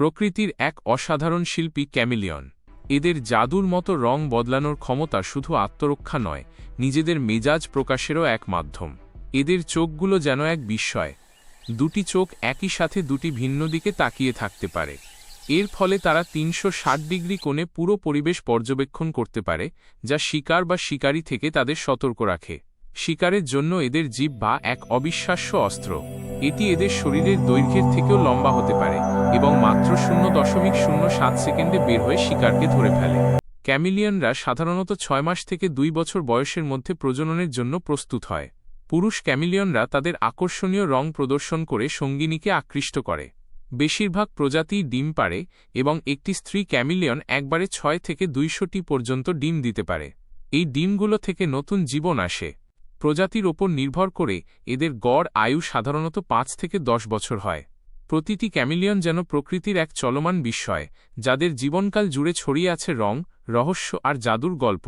প্রকৃতির এক অসাধারণ শিল্পী ক্যামিলিয়ন। এদের জাদুর মতো রং বদলানোর ক্ষমতা শুধু আত্মরক্ষা নয়, নিজেদের মেজাজ প্রকাশেরও এক মাধ্যম। এদের চোখগুলো যেন এক বিস্ময়। দুটি চোখ একই সাথে দুটি ভিন্ন দিকে তাকিয়ে থাকতে পারে। এর ফলে তারা তিনশো ষাট ডিগ্রি কোণে পুরো পরিবেশ পর্যবেক্ষণ করতে পারে, যা শিকার বা শিকারী থেকে তাদের সতর্ক রাখে। শিকারের জন্য এদের জীব বা এক অবিশ্বাস্য অস্ত্র। এটি এদের শরীরের দৈর্ঘ্যের থেকেও লম্বা হতে পারে এবং মাত্র শূন্য দশমিক শূন্য সাত সেকেন্ডে বের হয়ে শিকারকে ধরে ফেলে। ক্যামিলিয়নরা সাধারণত ছয় মাস থেকে দুই বছর বয়সের মধ্যে প্রজননের জন্য প্রস্তুত হয়। পুরুষ ক্যামিলিয়নরা তাদের আকর্ষণীয় রং প্রদর্শন করে সঙ্গিনীকে আকৃষ্ট করে। বেশিরভাগ প্রজাতিই ডিম পারে এবং একটি স্ত্রী ক্যামিলিয়ন একবারে ছয় থেকে দুইশোটি পর্যন্ত ডিম দিতে পারে। এই ডিমগুলো থেকে নতুন জীবন আসে। প্রজাতির ওপর নির্ভর করে এদের গড় আয়ু সাধারণত পাঁচ থেকে দশ বছর হয়। প্রতিটি ক্যামিলিয়ন যেন প্রকৃতির এক চলমান বিস্ময়, যাদের জীবনকাল জুড়ে ছড়িয়ে আছে রং, রহস্য আর জাদুর গল্প।